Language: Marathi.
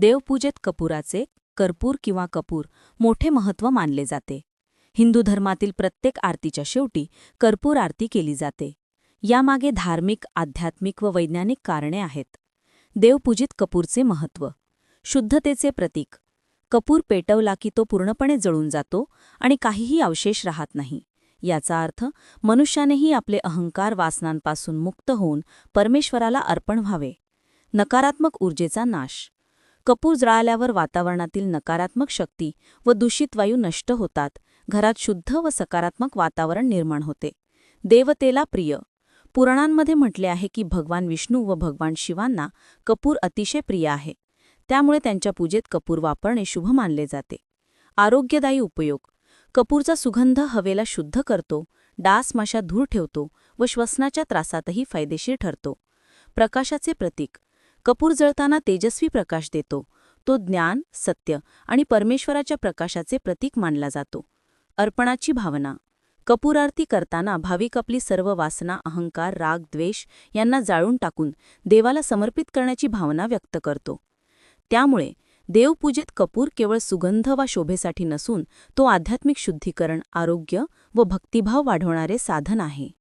देवपूजेत कपुराचे कर्पूर किंवा कपूर मोठे महत्त्व मानले जाते. हिंदू धर्मातील प्रत्येक आरतीच्या शेवटी कर्पूर आरती केली जाते. यामागे धार्मिक आध्यात्मिक व वैज्ञानिक कारणे आहेत. देवपूजित कपूरचे महत्त्व. शुद्धतेचे प्रतीक. कपूर पेटवला की तो पूर्णपणे जळून जातो आणि काहीही अवशेष राहत नाही. याचा अर्थ मनुष्यानेही आपले अहंकार वासनांपासून मुक्त होऊन परमेश्वराला अर्पण व्हावे. नकारात्मक ऊर्जेचा नाश. कपूर जळाल्यावर वातावरणातील नकारात्मक शक्ती व दूषित वायू नष्ट होतात. घरात शुद्ध व सकारात्मक वातावरण निर्माण होते. देवतेला प्रिय. पुराणांमध्ये म्हटले आहे की भगवान विष्णू व भगवान शिवांना कपूर अतिशय प्रिय आहे. त्यामुळे त्यांच्या पूजेत कपूर वापरणे शुभ मानले जाते. आरोग्यदायी उपयोग. कपूरचा सुगंध हवेला शुद्ध करतो डास माशा धूर ठेवतो व श्वसनाच्या त्रासातही फायदेशीर ठरतो. प्रकाशाचे प्रतीक. कपूर जळताना तेजस्वी प्रकाश देतो. तो ज्ञान सत्य आणि परमेश्वराच्या प्रकाशाचे प्रतीक मानला जातो. अर्पणाची भावना. कपूर आरती करताना भाविक आपली सर्व वासना अहंकार राग द्वेष यांना जाळून टाकून देवाला समर्पित करण्याची भावना व्यक्त करतो. त्यामुळे देवपूजेत कपूर केवळ सुगंध वा शोभेसाठी नसून तो आध्यात्मिक शुद्धीकरण आरोग्य व भक्तिभाव वाढवणारे साधन आहे.